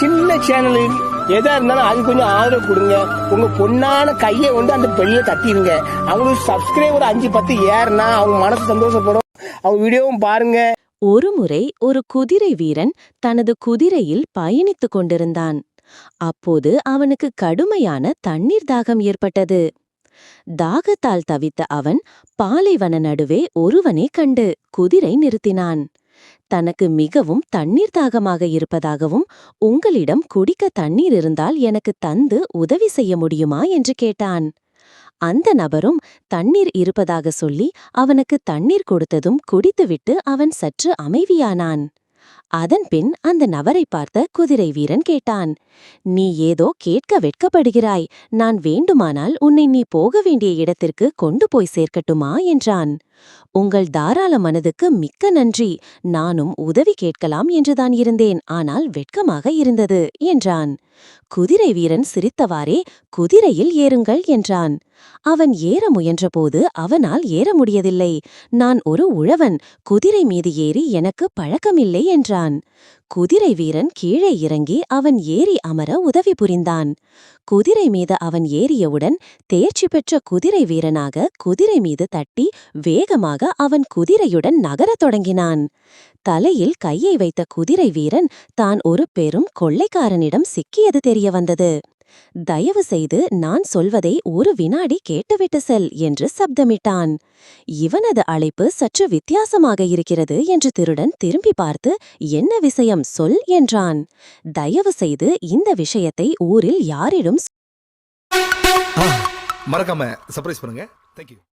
Channel எதா இருந்தாலும் அது கொஞ்சம் ஆதரவு கொடுங்க. உங்க பொண்ணான கையை கொண்டு அந்த பெல்ல தட்டிடுங்க. அவங்களுக்கு சப்ஸ்கிரைபர் அஞ்சு பத்து ஏறுனா அவங்க மனசு சந்தோஷப்படும். அவங்க வீடியோவும் பாருங்க. ஒருமுறை ஒரு குதிரை வீரன் தனது குதிரையில் பயணித்துக் கொண்டிருந்தான். அப்போது அவனுக்கு கடுமையான தண்ணீர் தாகம் ஏற்பட்டது. தாகத்தால் தவித்த அவன் பாலைவன நடுவே ஒருவனை கண்டு குதிரை நிறுத்தினான். தனக்கு மிகவும் தண்ணீர் தாகமாக இருப்பதாகவும் உங்களிடம் குடிக்க தண்ணீர் இருந்தால் எனக்கு தந்து உதவி செய்ய முடியுமா? என்று கேட்டான். அந்த நபரும் தண்ணீர் இருப்பதாக சொல்லி அவனுக்கு தண்ணீர் கொடுத்ததும் குடித்துவிட்டு அவன் சற்று அமைதியானான். அதன்பின் அந்த நபரை பார்த்த குதிரை வீரன் கேட்டான் நீ ஏதோ கேட்க வெட்கப்படுகிறாய். நான் வேண்டுமானால் உன்னை நீ போக வேண்டிய இடத்திற்கு கொண்டு போய் சேர்க்கட்டுமா? என்றான். உங்கள் தாராள மனதுக்கு மிக்க நன்றி. நானும் உதவி கேட்கலாம் என்றுதான் இருந்தேன். ஆனால் வெட்கமாக இருந்தது என்றான். குதிரை வீரன் சிரித்தவாறே குதிரையில் ஏறுங்கள் என்றான். அவன் ஏற முயன்றபோது அவனால் ஏற முடியதில்லை நான் ஒரு உழவன் குதிரை மீது ஏறி எனக்கு பழக்கமில்லை என்றான். குதிரை வீரன் கீழே இறங்கி அவன் ஏறி அமர உதவி புரிந்தான். குதிரை மீது அவன் ஏறியவுடன் தேர்ச்சி பெற்ற குதிரை வீரனாக குதிரை மீது தட்டி வேகமாக அவன் குதிரையுடன் நகரத் தொடங்கினான். தலையில் கையை வைத்த குதிரை வீரன் தான் ஒரு பெரும் கொள்ளைக்காரனிடம் சிக்கியது தெரிய வந்தது. தயவு செய்து நான் சொல்வதை ஒரு வினாடி கேட்டுவிட்டு செல் என்று சப்தமிட்டான். இவனது அழைப்பு சற்று வித்தியாசமாக இருக்கிறது என்று திருடன் திரும்பி பார்த்து என்ன விஷயம்? சொல் என்றான். தயவு செய்து இந்த விஷயத்தை ஊரில் யாரிடம் மறக்காம சர்ப்ரைஸ் பண்ணுங்க. தேங்க்யூ